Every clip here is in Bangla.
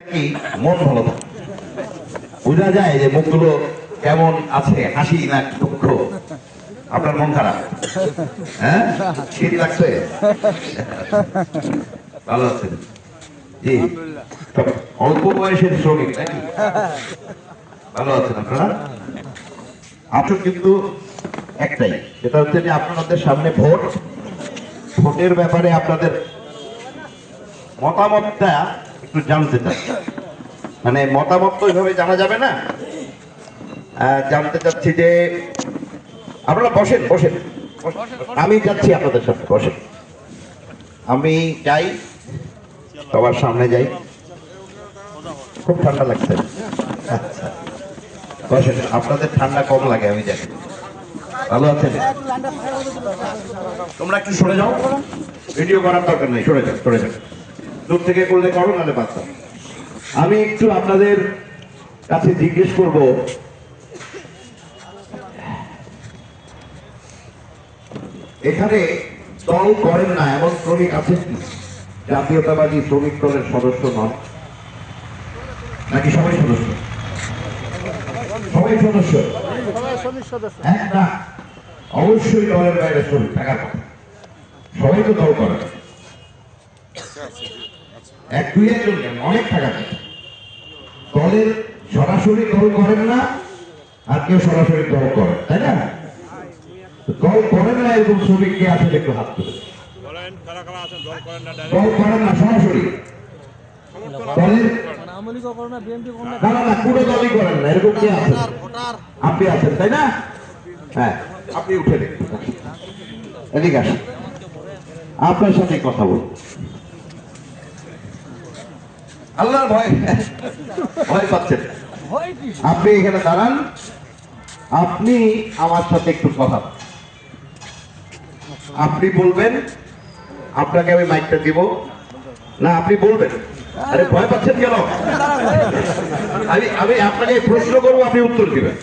কি? মন ভালো থাকে বোঝা যায় যে মুখগুলো কেমন আছে হাসি না দুঃখ? আপনার মন খারাপ? হ্যাঁ? শীত লাগছে? ভালো আছে জি। অল্প বয়সের শ্রমিক নাকি? ভালো আছেন আপনারা? আপনার কিন্তু একটাই সেটা হচ্ছে যে আপনাদের সামনে ভোট। ভোটের ব্যাপারে আপনাদের মতামতটা একটু জানতে চাই। মানে মতামত তো ওইভাবে জানা যাবে না। জানতে চাচ্ছি যে, আপনারা বসেন বসেন। আমি যাচ্ছি আপনাদের সাথে, বসেন। আমি যাই, সবার সামনে যাই। খুব ঠান্ডা লাগছে। আচ্ছা। বসেন, আপনাদের ঠান্ডা কম লাগে, আমি জানি ভালো আছেন? তোমরা একটু সরে যাও। ভিডিও করার দরকার নেই, সরে যাও সরে যাও। দূর থেকে করলে করো, নাহলে আমি একটু আপনাদের কাছে জিজ্ঞেস করব, এখানে দল করেন না, এমন শ্রমিক আছে কি? জাতীয়তাবাদী শ্রমিক দলের সদস্য নন। নাকি সবাই সদস্য? সবাই সদস্য? হ্যাঁ অবশ্যই দলের বাইরে শ্রমিক, থাকার কথা। সবাই তো দল করে। এক দুই একজন কেন, অনেক যায়। দলের সরাসরি দল করেন না আর কেউ সরাসরি দল করে তাই না? দল করেন না এরকম শ্রমিক কে আছে একটু হাত তুলে বলেন কারা কারা আছেন? দল করেন না সরাসরি। আছেন? আপনি আছেন তাই না? হ্যাঁ আপনি উঠে দেখুন এদিকে আসেন। আপনার সাথে কথা বলব। আল্লাহর ভয়। ভয় পাচ্ছেন আপনি এখানে দাঁড়ান। আপনি আমার সাথে একটু কথা আপনি বলবেন আপনাকে আমি মাইকটা দিব। না আপনি বলবেন। আরে ভয় পাচ্ছেন কেন? আমি আমি আপনাকে প্রশ্ন করব আপনি উত্তর দিবেন।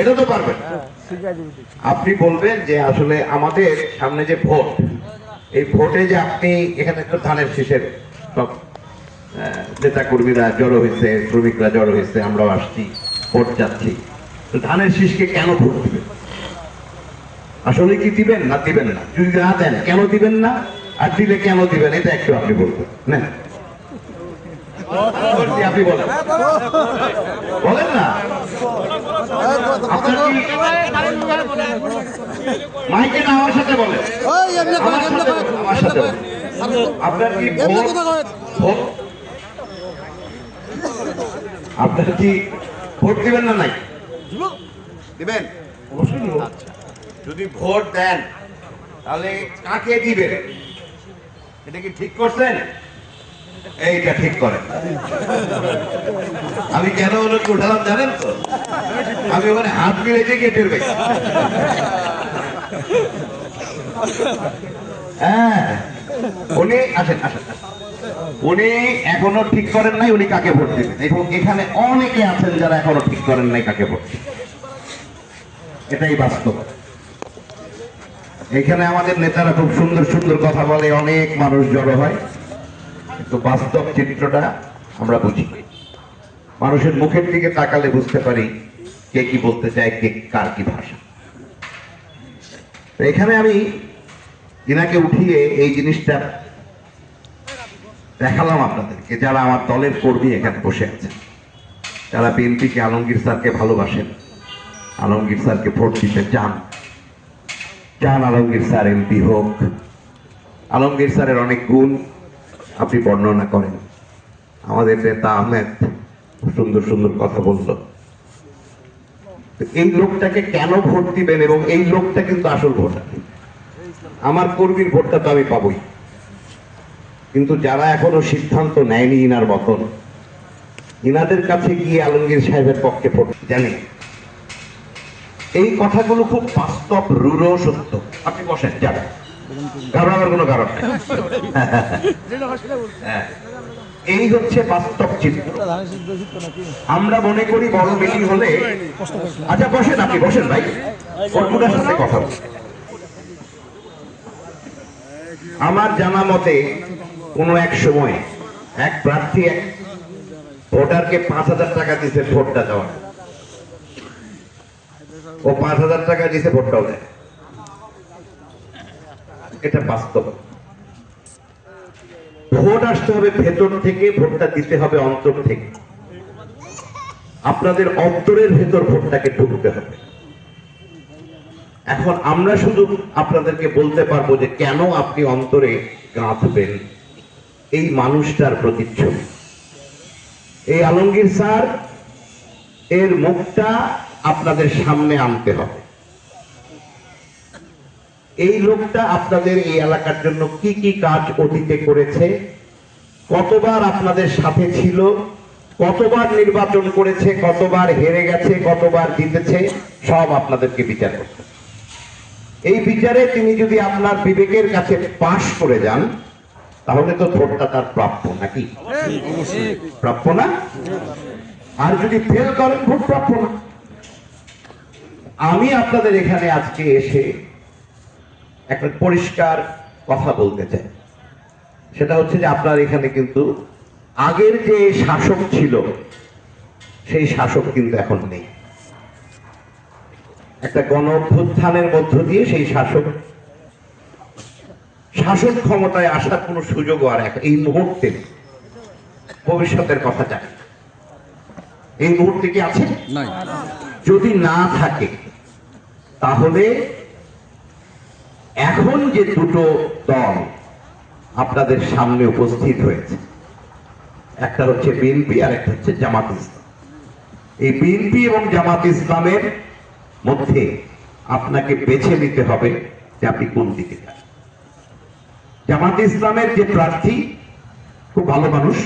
এটা তো পারবেন। আপনি বলবেন যে আসলে আমাদের সামনে যে ভোট এই ভোটে যে আপনি এখানে তো ধানের শীষের সব নেতা কর্মীরা জড়ো হয়েছে শ্রমিকরা জড়ো হয়েছে আমরাও আসছি ভোট যাচ্ছি তো ধানের শীষকে কেন ভোট দিবেন? আসলে কি দিবেন না দিবেন না? যদি না দেন কেন দিবেন না? আর দিলে কেন দিবেন? এটা একটু আপনি বলবেন না আপনি বলেন। বলেন না। আপনার কি মাইকে না আমার সাথে বলেন? আমার সাথে বলেন, আমার সাথে বলেন। আপনার কি ভোট ভোট আপনার কি ভোট দিবেন না নাই? দিবেন? অবশ্যই দিব। যদি ভোট দেন তাহলে কাকে দিবেন? এটা কি ঠিক করছেন? এইটা ঠিক করেন। আমি কেন ওনাকে উঠালাম জানেন তো? আমি ওখানে হাত মিলেছে গেটের বেশি হ্যাঁ। উনি আসেন আসেন আসেন। উনি এখনও ঠিক করেন নাই, উনি কাকে ভোট দিবেন? এবং এখানে অনেকে আছেন যারা এখনও ঠিক করেন নাই কাকে ভোট এটাই বাস্তব। এখানে আমাদের নেতারা খুব সুন্দর সুন্দর কথা বলে, অনেক মানুষ জড়ো হয়। কিন্তু বাস্তব চিত্রটা আমরা বুঝি। মানুষের মুখের দিকে তাকালে বুঝতে পারি কে কি বলতে চায়, কে কার কি ভাষা। তো এখানে আমি ইনাকে উঠিয়ে এই জিনিসটা দেখালাম আপনাদেরকে, যারা আমার দলের কর্মী এখানে বসে আছেন। যারা বিএনপিকে আলমগীর স্যারকে ভালোবাসেন, আলমগীর স্যারকে ভোট দিতে চান চান আলমগীর স্যার এমপি হোক। আলমগীর স্যারের অনেক গুণ আপনি বর্ণনা করেন। আমাদের নেতা আহমেদ সুন্দর সুন্দর কথা বলল। এই লোকটাকে কেন ভোট দিবেন এবং এই লোকটা কিন্তু আসল ভোটার? আমার কর্মীর ভোটটা তো আমি পাবই। কিন্তু যারা এখনও সিদ্ধান্ত নেয়নি ইনার মতন, ইনাদের কাছে গিয়ে আলমগীর সাহেবের পক্ষে ভোট জানি। এই কথাগুলো খুব বাস্তব, রূঢ়, সত্য। আপনি বসেন, যাবেন। কোনো কারণ হ্যাঁ। এই হচ্ছে বাস্তব চিত্র। আমরা মনে করি বড় মিটিং হলে আচ্ছা বসেন আপনি, বসেন ভাই। কর্মটার সাথে কথা আমার জানা মতে কোনো এক সময় এক প্রার্থী এক ভোটারকে পাঁচ হাজার টাকা দিছে ভোটটা দেওয়ার ও পাঁচ হাজার টাকা দিছে ভোটটাও দেয়। এটা বাস্তব। ভোট আসতে হবে ভেতর থেকে, ভোটটা দিতে হবে অন্তর থেকে। আপনাদের অন্তরের ভেতর ভোটটাকে ঢুকতে হবে। এখন আমরা শুধু আপনাদেরকে বলতে পারব যে কেন আপনি অন্তরে গাঁথবেন? এই মানুষটার প্রতিচ্ছবি। এই আলমগীর স্যার, এর মুখটা আপনাদের সামনে আনতে হবে। এই লোকটা আপনাদের এই এলাকার জন্য কি কি কাজ অতীতে করেছে, কতবার আপনাদের সাথে ছিল, কতবার নির্বাচন করেছে, কতবার হেরে গেছে, কতবার জিতেছে, সব আপনাদেরকে বিচার করতে এই বিচারে তিনি যদি আপনার বিবেকের কাছে পাশ করে যান তাহলে তো ভোটটা তার প্রাপ্য নাকি? প্রাপ্য না? আর যদি ফেল করেন, ভোট প্রাপ্য না। আমি আপনাদের এখানে আজকে এসে একটা পরিষ্কার কথা বলতে চাই। সেটা হচ্ছে যে আপনার এখানে কিন্তু আগের যে শাসক ছিল, সেই শাসক কিন্তু এখন নেই। একটা গণ অভ্যুত্থানের মধ্য দিয়ে সেই শাসক শাসন ক্ষমতায় আসার কোনো সুযোগও আর এক- এই মুহূর্তে ভবিষ্যতের কথা জানি। এই মুহূর্তে কি আছে? যদি না থাকে তাহলে এখন যে দুটো দল আপনাদের সামনে উপস্থিত হয়েছে একটা হচ্ছে বিএনপি আর একটা হচ্ছে জামাত ইসলাম। এই বিএনপি এবং জামাত ইসলামের মধ্যে আপনাকে বেছে নিতে হবে যে আপনি কোন দিকে যান জামাত ইসলামের যে প্রার্থী, খুব ভালো মানুষ।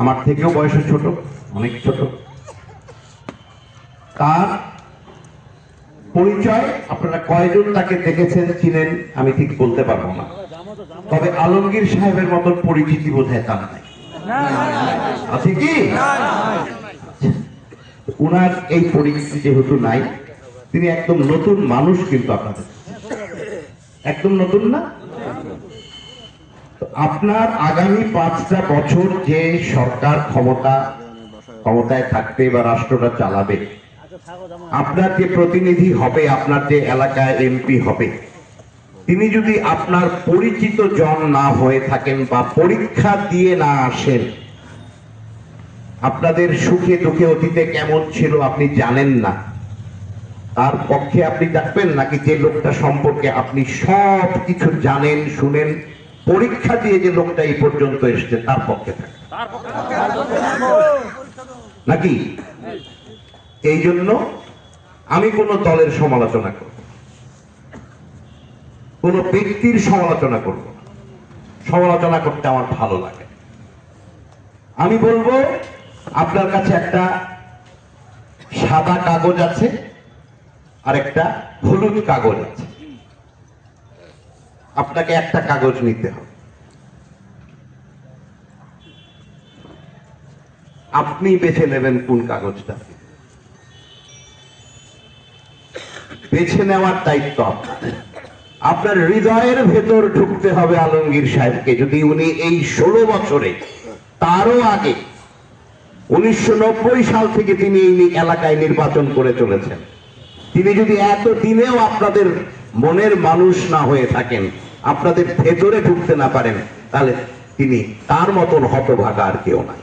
আমার থেকেও বয়সে ছোট, অনেক ছোট। তার পরিচয় আপনারা কয়জন তাকে দেখেছেন, চিনেন, আমি ঠিক বলতে পারব না। তবে আলমগীর সাহেবের মতন পরিচিতি বোধহয় তার নাই। আছে কি? উনার এই পরিচিতি যেহেতু নাই, তিনি একদম নতুন মানুষ কিন্তু আপনাদের। একদম নতুন না? আপনার আগামী পাঁচটা বছর যে সরকার ক্ষমতা, ক্ষমতায় থাকবে বা রাষ্ট্রটা চালাবে, আপনার যে প্রতিনিধি হবে, আপনার যে এলাকায় এমপি হবে, তিনি যদি আপনার পরিচিত জন না হয়ে থাকেন বা পরীক্ষা দিয়ে না আসেন, আপনাদের সুখে দুঃখে অতীতে কেমন ছিল আপনি জানেন না। তার পক্ষে আপনি থাকবেন নাকি যে লোকটা সম্পর্কে আপনি সব কিছু জানেন, শুনেন, পরীক্ষা দিয়ে যে লোকটা এই পর্যন্ত এসছে, তার পক্ষে নাকি? এই জন্য আমি কোন দলের সমালোচনা করব। কোন ব্যক্তির সমালোচনা করব সমালোচনা করতে আমার ভালো লাগে। আমি বলব, আপনার কাছে একটা সাদা কাগজ আছে। আর একটা হলুদ কাগজ আছে। আপনাকে একটা কাগজ নিতে হবে। আপনি বেছে নেবেন কোন কাগজটা। বেছে নেওয়ার দায়িত্ব আপনার আপনার হৃদয়ের ভেতর ঢুকতে হবে আলমগীর সাহেবকে। যদি উনি এই ষোলো বছরে, তারও আগে, উনিশশো নব্বই সাল থেকে তিনি এই এলাকায় নির্বাচন করে চলেছেন তিনি যদি এত দিনেও আপনাদের মনের মানুষ না হয়ে থাকেন, আপনাদের ভেতরে ঢুকতে না পারেন, তাহলে তিনি তার মতন হতভাগা আর কেউ নাই।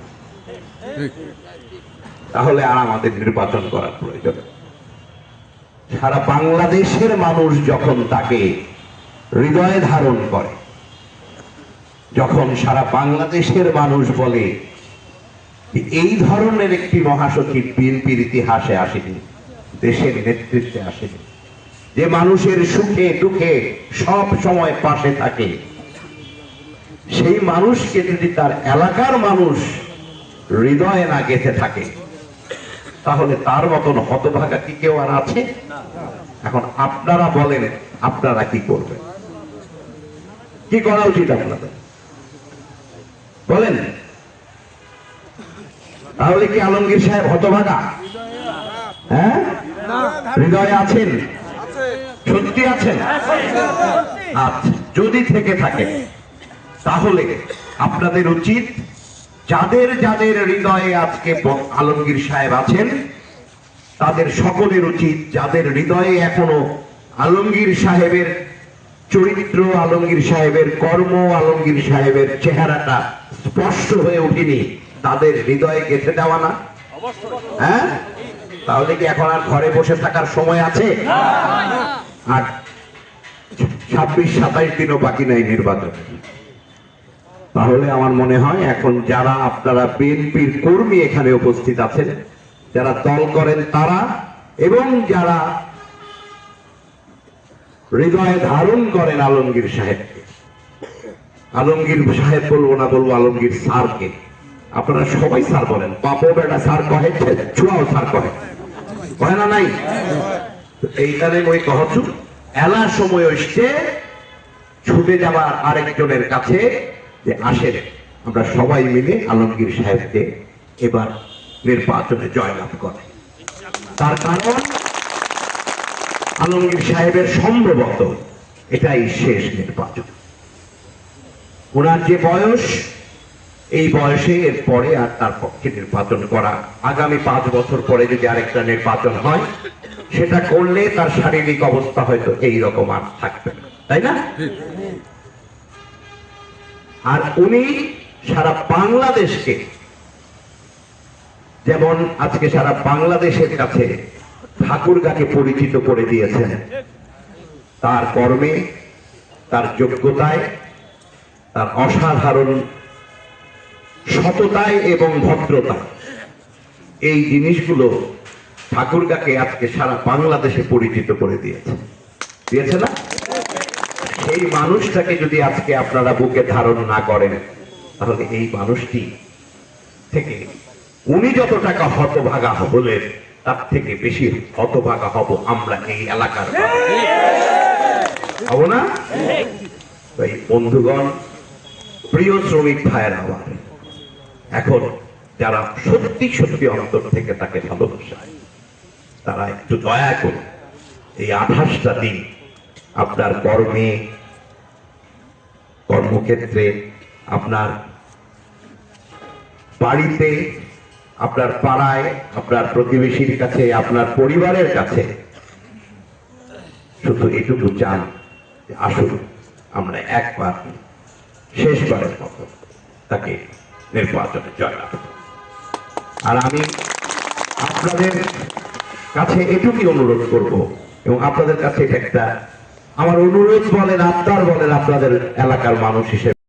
তাহলে আর আমাদের নির্বাচন করার প্রয়োজন সারা বাংলাদেশের মানুষ যখন তাকে হৃদয়ে ধারণ করে, যখন সারা বাংলাদেশের মানুষ বলে এই ধরনের একটি মহাসচিব বিএনপির ইতিহাসে আসেনি দেশের নেতৃত্বে আসেনি যে মানুষের সুখে দুঃখে সব সময় পাশে থাকে, সেই মানুষকে যদি তার এলাকার মানুষ হৃদয়ে না গেঁথে থাকে, তাহলে তার মতন হতভাগা কি কেউ আর আছে? এখন আপনারা বলেন, আপনারা কি করবেন? কি করা উচিত আপনাদের? বলেন। তাহলে কি আলমগীর সাহেব হতভাগা? হ্যাঁ? হৃদয়ে আছেন? সত্যি আছেন? আচ্ছা যদি থেকে থাকে, তাহলে আপনাদের উচিত, যাদের যাদের হৃদয়ে আজকে আলমগীর সাহেব আছেন, তাদের সকলের উচিত, যাদের হৃদয়ে এখনও আলমগীর সাহেবের চরিত্র, আলমগীর সাহেবের কর্ম, আলমগীর সাহেবের চেহারাটা স্পষ্ট হয়ে ওঠেনি, তাদের হৃদয়ে গেঁথে দেওয়া না? হ্যাঁ? তাহলে কি এখন আর ঘরে বসে থাকার সময় আছে? আর ছাব্বিশ, সাতাইশ দিনও বাকি নাই নির্বাচন। তাহলে আমার মনে হয় এখন যারা আপনারা বিএনপির কর্মী এখানে উপস্থিত আছেন, যারা দল করেন তারা, এবং যারা হৃদয়ে ধারণ করেন আলমগীর সাহেবকে, আলমগীর সাহেব বলব না, বলব আলমগীর স্যারকে, আপনারা সবাই স্যার বলেন। বাপো বেটা স্যার কহে ছুয়াও স্যার কহে। কহে না নাই। এইখানে মই কহছু এলার সময় এসছে ছুটে যাবার আরেকজনের কাছে যে আসেন। আমরা সবাই মিলে আলমগীর সাহেবকে এবার নির্বাচনে জয়লাভ করে। তার কারণ, আলমগীর সাহেবের সম্ভবত এটাই শেষ নির্বাচন। ওনার যে বয়স এই বয়সে এর পরে আর তার পক্ষে নির্বাচন করা। আগামী পাঁচ বছর পরে যদি আরেকটা নির্বাচন হয়, সেটা করলে তার শারীরিক অবস্থা হয়তো এই রকম আর থাকবে তাই না? আর উনি সারা বাংলাদেশকে, যেমন আজকে সারা বাংলাদেশের কাছে ঠাকুরগাকে পরিচিত করে দিয়েছেন, তার কর্মে, তার যোগ্যতায়, তার অসাধারণ সততায় এবং ভদ্রতায় এই জিনিসগুলো ঠাকুরগাকে আজকে সারা বাংলাদেশে পরিচিত করে দিয়েছে। দিয়েছে না? সেই মানুষটাকে যদি আজকে আপনারা বুকে ধারণ না করেন তাহলে এই মানুষটি থেকে উনি যত টাকা হতভাগা হলেন তার থেকে বেশি হতভাগা হব আমরা এই এলাকার হব না? তাই বন্ধুগণ প্রিয় শ্রমিক ভাইয়ের আমার এখন যারা সত্যি সত্যি অন্তর থেকে তাকে ভালোবাসে, তারা একটু দয়া করে এই আঠাশটা দিন আপনার কর্মে, কর্মক্ষেত্রে, আপনার বাড়িতে, আপনার পাড়ায়, আপনার প্রতিবেশীর কাছে, আপনার পরিবারের কাছে শুধু এটুকু চান আসুন, আমরা একবার, শেষবারের মতো তাকে নির্বাচনে জয়লাভ আর আমি আপনাদের কাছে এটুকুই অনুরোধ করব, এবং আপনাদের কাছে এটা একটা আমার অনুরোধ বলেন আপনার বলেন আপনাদের এলাকার মানুষ হিসেবে।